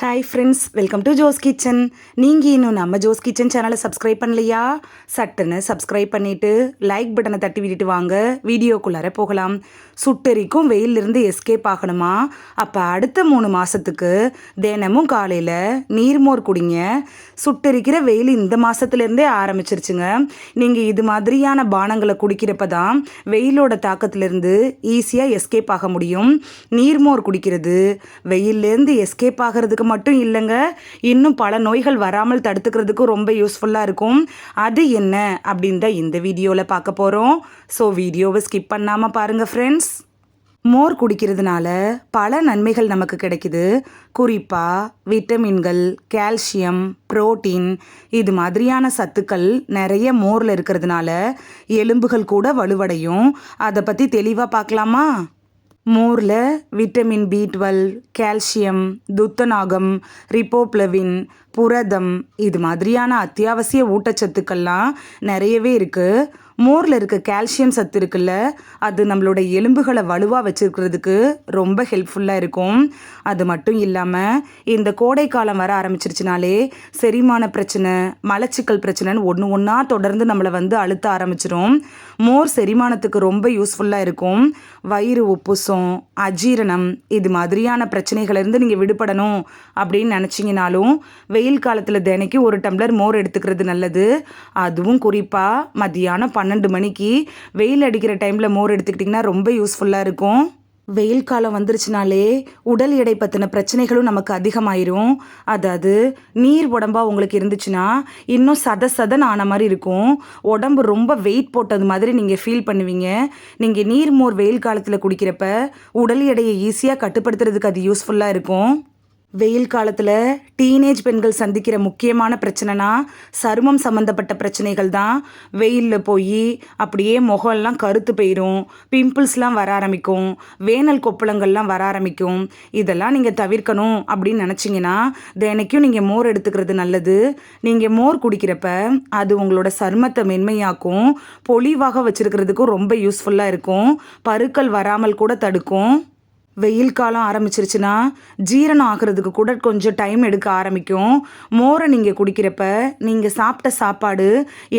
Hi friends welcome to Jo's kitchen நீங்கள் இன்னும் நம்ம ஜோஸ் கிச்சன் சேனலை சப்ஸ்கிரைப் பண்ணலையா? சட்டுன்னு சப்ஸ்கிரைப் பண்ணிவிட்டு லைக் பட்டனை தட்டி விட்டுட்டு வாங்க. வீடியோக்குள்ளார போகலாம். சுட்டெரிக்கும் வெயிலிருந்து எஸ்கேப் ஆகணுமா? அப்போ அடுத்த மூணு மாதத்துக்கு தினமும் காலையில் நீர்மோர் குடிங்க. சுட்டெரிக்கிற வெயில் இந்த மாதத்துலேருந்தே ஆரம்பிச்சிருச்சுங்க. நீங்கள் இது மாதிரியான பானங்களை குடிக்கிறப்ப தான் வெயிலோட தாக்கத்திலேருந்து ஈஸியாக எஸ்கேப் ஆக முடியும். நீர்மோர் குடிக்கிறது வெயிலேருந்து எஸ்கேப் ஆகிறதுக்கு மட்டும் இல்லைங்க. இன்னும் பல நோய்கள் வராமல் தடுத்துக்கிறதுக்கும் ரொம்ப யூஸ்ஃபுல்லாக இருக்கும். அது என்ன? அப்படின்னு தான் இந்த வீடியோவில் பார்க்க போகிறோம் ஸோ வீடியோவை ஸ்கிப் பண்ணாமல் பாருங்கள் ஃப்ரெண்ட்ஸ் மோர் குடிக்கிறதுனால பல நன்மைகள் நமக்கு கிடைக்குது. குறிப்பாக விட்டமின்கள் கால்சியம் புரோட்டீன் இது மாதிரியான சத்துக்கள் நிறைய மோரில் இருக்கிறதுனால எலும்புகள் கூட வலுவடையும். அதை பற்றி தெளிவாக பார்க்கலாமா? மோரில் விட்டமின் பி டுவெல் கால்சியம் துத்தநாகம் ரிப்போப்ளவின் புரதம் இது மாதிரியான அத்தியாவசிய ஊட்டச்சத்துக்கள்லாம் நிறையவே இருக்குது மோரில் இருக்க கால்சியம் சத்து இருக்குல்ல அது நம்மளோட எலும்புகளை வலுவாக வச்சுருக்கிறதுக்கு ரொம்ப ஹெல்ப்ஃபுல்லாக இருக்கும். அது மட்டும் இல்லாமல் இந்த கோடை காலம் வர ஆரம்பிச்சிருச்சுனாலே செரிமான பிரச்சனை மலச்சிக்கல் பிரச்சனைன்னு ஒன்று ஒன்றா தொடர்ந்து நம்மளை வந்து அழுத்த ஆரம்பிச்சிடும் மோர் செரிமானத்துக்கு ரொம்ப யூஸ்ஃபுல்லாக இருக்கும். வயிறு உப்புசம் அஜீரணம் இது மாதிரியான பிரச்சனைகளிலிருந்து நீங்கள் விடுபடணும் அப்படின்னு நினச்சிங்கனாலும் வெயில் காலத்தில் தினைக்கு ஒரு டம்ளர் மோர் எடுத்துக்கிறது நல்லது. அதுவும் குறிப்பாக மதியானம் மத்தியானம் பன்னெண்டு மணிக்கு வெயில் அடிக்கிற டைமில் மோர் எடுத்துக்கிட்டிங்கன்னா ரொம்ப யூஸ்ஃபுல்லாக இருக்கும். வெயில் காலம் வந்துருச்சுனாலே உடல் எடை பற்றின பிரச்சனைகளும் நமக்கு அதிகமாயிரும். அதாவது நீர் உடம்பா உங்களுக்கு இருந்துச்சுன்னா இன்னும் சத சதன் ஆன மாதிரி இருக்கும். உடம்பு ரொம்ப வெயிட் போட்டது மாதிரி நீங்கள் ஃபீல் பண்ணுவீங்க. நீங்கள் நீர் மோர் வெயில் காலத்தில் குடிக்கிறப்ப உடல் எடையை ஈஸியாக கட்டுப்படுத்துறதுக்கு அது யூஸ்ஃபுல்லாக இருக்கும். வெயில் காலத்தில் டீனேஜ் பெண்கள் சந்திக்கிற முக்கியமான பிரச்சனைனா சருமம் சம்மந்தப்பட்ட பிரச்சனைகள் தான். வெயிலில் போய் அப்படியே முகம்லாம் கருத்து போயிடும் பிம்பிள்ஸ்லாம் வர ஆரம்பிக்கும். வேனல் கொப்பளங்கள்லாம் வர ஆரம்பிக்கும். இதெல்லாம் நீங்கள் தவிர்க்கணும் அப்படின்னு நினச்சிங்கன்னா தினைக்கும் நீங்கள் மோர் எடுத்துக்கிறது நல்லது. நீங்கள் மோர் குடிக்கிறப்ப அது உங்களோட சருமத்தை மென்மையாக்கும். பொலிவாக வச்சுருக்கிறதுக்கும் ரொம்ப யூஸ்ஃபுல்லாக இருக்கும். பருக்கள் வராமல் கூட தடுக்கும். வெயில் காலம் ஆரம்பிச்சிருச்சுன்னா ஜீரணம் ஆகிறதுக்கு கூட கொஞ்சம் டைம் எடுக்க ஆரம்பிக்கும். மோரை நீங்கள் குடிக்கிறப்ப நீங்கள் சாப்பிட்ட சாப்பாடு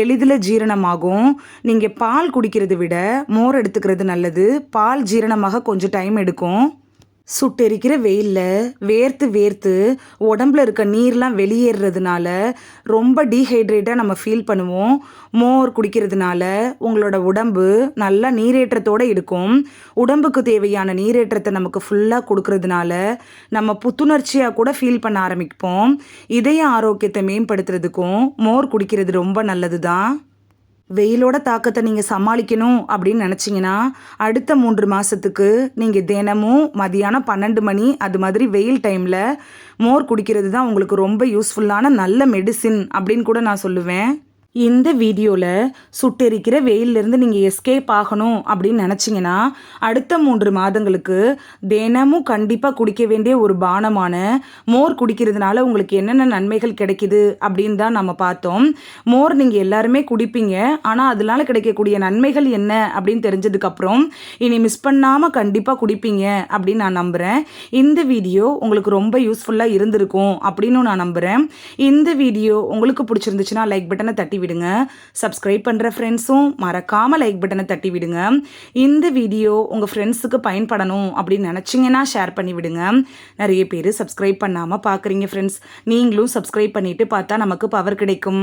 எளிதில் ஜீரணமாகும். நீங்கள் பால் குடிக்கிறத விட மோர் எடுத்துக்கிறது நல்லது. பால் ஜீரணமாக கொஞ்சம் டைம் எடுக்கும். சுட்டெரிக்கிற வெயிலில் வேர்த்து வேர்த்து உடம்புல இருக்க நீர்லாம் வெளியேறதுனால ரொம்ப டீஹைட்ரேட்டாக நம்ம ஃபீல் பண்ணுவோம். மோர் குடிக்கிறதுனால உங்களோட உடம்பு நல்லா நீரேற்றத்தோடு இருக்கும். உடம்புக்கு தேவையான நீரேற்றத்தை நமக்கு ஃபுல்லாக கொடுக்கறதுனால நம்ம புத்துணர்ச்சியாக கூட ஃபீல் பண்ண ஆரம்பிப்போம். இதய ஆரோக்கியத்தை மேம்படுத்துறதுக்கும் மோர் குடிக்கிறது ரொம்ப நல்லது தான் வெயிலோட தாக்கத்தை நீங்கள் சமாளிக்கணும் அப்படின்னு நினச்சிங்கன்னா அடுத்த மூன்று மாதத்துக்கு நீங்கள் தினமும் மதியானம் பன்னெண்டு மணி அது மாதிரி வெயில் டைமில் மோர் குடிக்கிறது தான் உங்களுக்கு ரொம்ப யூஸ்ஃபுல்லான நல்ல மெடிசின் அப்படின்னு கூட நான் சொல்லுவேன். இந்த வீடியோவில் சுட்டெரிக்கிற வெயிலிருந்து நீங்கள் எஸ்கேப் ஆகணும் அப்படின்னு நினச்சிங்கன்னா அடுத்த மூன்று மாதங்களுக்கு தினமும் கண்டிப்பாக குடிக்க வேண்டிய ஒரு பானமான மோர் குடிக்கிறதுனால உங்களுக்கு என்னென்ன நன்மைகள் கிடைக்குது அப்படின்னு தான் நம்ம பார்த்தோம். மோர் நீங்கள் எல்லாருமே குடிப்பீங்க. ஆனால் அதனால கிடைக்கக்கூடிய நன்மைகள் என்ன அப்படின்னு தெரிஞ்சதுக்கப்புறம் இனி மிஸ் பண்ணாமல் கண்டிப்பாக குடிப்பீங்க அப்படின்னு நான் நம்புகிறேன் இந்த வீடியோ உங்களுக்கு ரொம்ப யூஸ்ஃபுல்லாக இருந்திருக்கும் அப்படின்னு நான் நம்புகிறேன் இந்த வீடியோ உங்களுக்கு பிடிச்சிருந்துச்சுன்னா லைக் பட்டனை தட்டி விடுங்க சப்ஸ்கிரைப் பண்ணுற ஃப்ரெண்ட்ஸும் மறக்காமல் லைக் பட்டனை தட்டி விடுங்க இந்த வீடியோ உங்கள் ஃப்ரெண்ட்ஸுக்கு பயன்படணும் அப்படின்னு நினச்சிங்கன்னா ஷேர் பண்ணி விடுங்க நிறைய பேர் சப்ஸ்கிரைப் பண்ணாமல் பார்க்குறீங்க ஃப்ரெண்ட்ஸ் நீங்களும் சப்ஸ்கிரைப் பண்ணிவிட்டு பார்த்தா நமக்கு பவர் கிடைக்கும்.